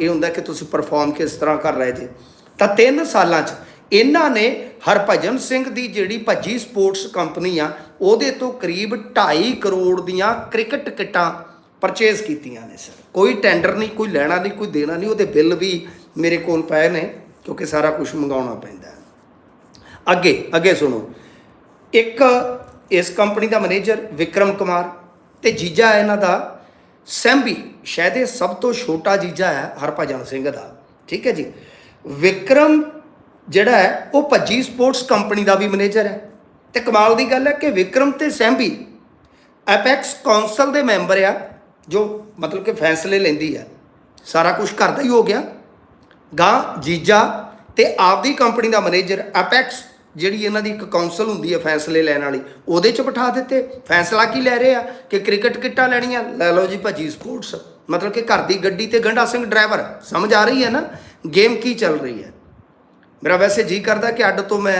ਇਹ ਹੁੰਦਾ ਕਿ ਤੁਸੀਂ ਪਰਫਾਰਮ ਕਿਸ ਤਰ੍ਹਾਂ ਕਰ ਰਹੇ ਜੇ। ਤਾਂ 3 ਸਾਲਾਂ 'ਚ ਇਹਨਾਂ ਨੇ ਹਰਭਜਨ ਸਿੰਘ ਦੀ ਜਿਹੜੀ ਭੱਜੀ ਸਪੋਰਟਸ ਕੰਪਨੀ ਆ, ਉਹਦੇ ਤੋਂ ਕਰੀਬ 2.5 ਕਰੋੜ ਦੀਆਂ ਕ੍ਰਿਕਟ ਕਿੱਟਾਂ ਪਰਚੇਸ ਕੀਤੀਆਂ ਨੇ ਸਰ। ਕੋਈ ਟੈਂਡਰ ਨਹੀਂ, ਕੋਈ ਲੈਣਾ ਨਹੀਂ, ਕੋਈ ਦੇਣਾ ਨਹੀਂ, ਉਹਦੇ ਬਿੱਲ ਵੀ ਮੇਰੇ ਕੋਲ ਪਏ ਨੇ, ਕਿਉਂਕਿ ਸਾਰਾ ਕੁਝ ਮੰਗਾਉਣਾ ਪੈਂਦਾ। ਅੱਗੇ ਅੱਗੇ ਸੁਣੋ। ਇੱਕ ਇਸ ਕੰਪਨੀ ਦਾ ਮੈਨੇਜਰ ਵਿਕਰਮ ਕੁਮਾਰ ਤੇ ਜੀਜਾ ਇਹਨਾਂ ਦਾ ਸੈਂਬੀ ਸ਼ਾਇਦ ਇਹ ਸਭ ਤੋਂ ਛੋਟਾ ਜੀਜਾ ਹੈ ਹਰਭਜਨ ਸਿੰਘ ਦਾ। ਠੀਕ ਹੈ ਜੀ? ਵਿਕਰਮ ਜਿਹੜਾ ਹੈ, ਉਹ ਭੱਜੀ ਸਪੋਰਟਸ ਕੰਪਨੀ ਦਾ ਵੀ ਮੈਨੇਜਰ ਹੈ। ਤੇ ਕਮਾਲ ਦੀ ਗੱਲ ਹੈ ਕਿ ਵਿਕਰਮ ਤੇ ਸੈਂਬੀ ਐਪੈਕਸ ਕਾਉਂਸਲ ਦੇ ਮੈਂਬਰ ਆ, ਜੋ ਮਤਲਬ ਕਿ ਫੈਸਲੇ ਲੈਂਦੀ ਆ ਸਾਰਾ ਕੁਝ ਘਰ ਦਾ ਹੀ ਹੋ ਗਿਆ। ਗਾਂ, ਜੀਜਾ ਤੇ ਆਪਦੀ ਕੰਪਨੀ ਦਾ ਮੈਨੇਜਰ ਐਪੈਕਸ ਜਿਹੜੀ ਇਹਨਾਂ ਦੀ ਇੱਕ ਕਾਉਂਸਲ ਹੁੰਦੀ ਹੈ ਫੈਸਲੇ ਲੈਣ ਵਾਲੀ, ਉਹਦੇ ਚ ਬਿਠਾ ਦਿੱਤੇ। ਫੈਸਲਾ ਕੀ ਲੈ ਰਹੇ ਆ? ਕਿ ਕ੍ਰਿਕਟ ਕਿੱਟਾਂ ਲੈਣੀਆਂ? ਲੈ ਲਓ ਜੀ ਭੱਜੀ ਸਪੋਰਟਸ। ਮਤਲਬ ਕਿ ਘਰ ਦੀ ਗੱਡੀ ਤੇ ਗੰਡਾ ਸਿੰਘ ਡਰਾਈਵਰ। ਸਮਝ ਆ ਰਹੀ ਹੈ ਨਾ? ਗੇਮ ਕੀ ਚੱਲ ਰਹੀ ਹੈ? ਮੇਰਾ ਵੈਸੇ ਜੀ ਕਰਦਾ ਕਿ ਅੱਡ ਤੋਂ ਮੈਂ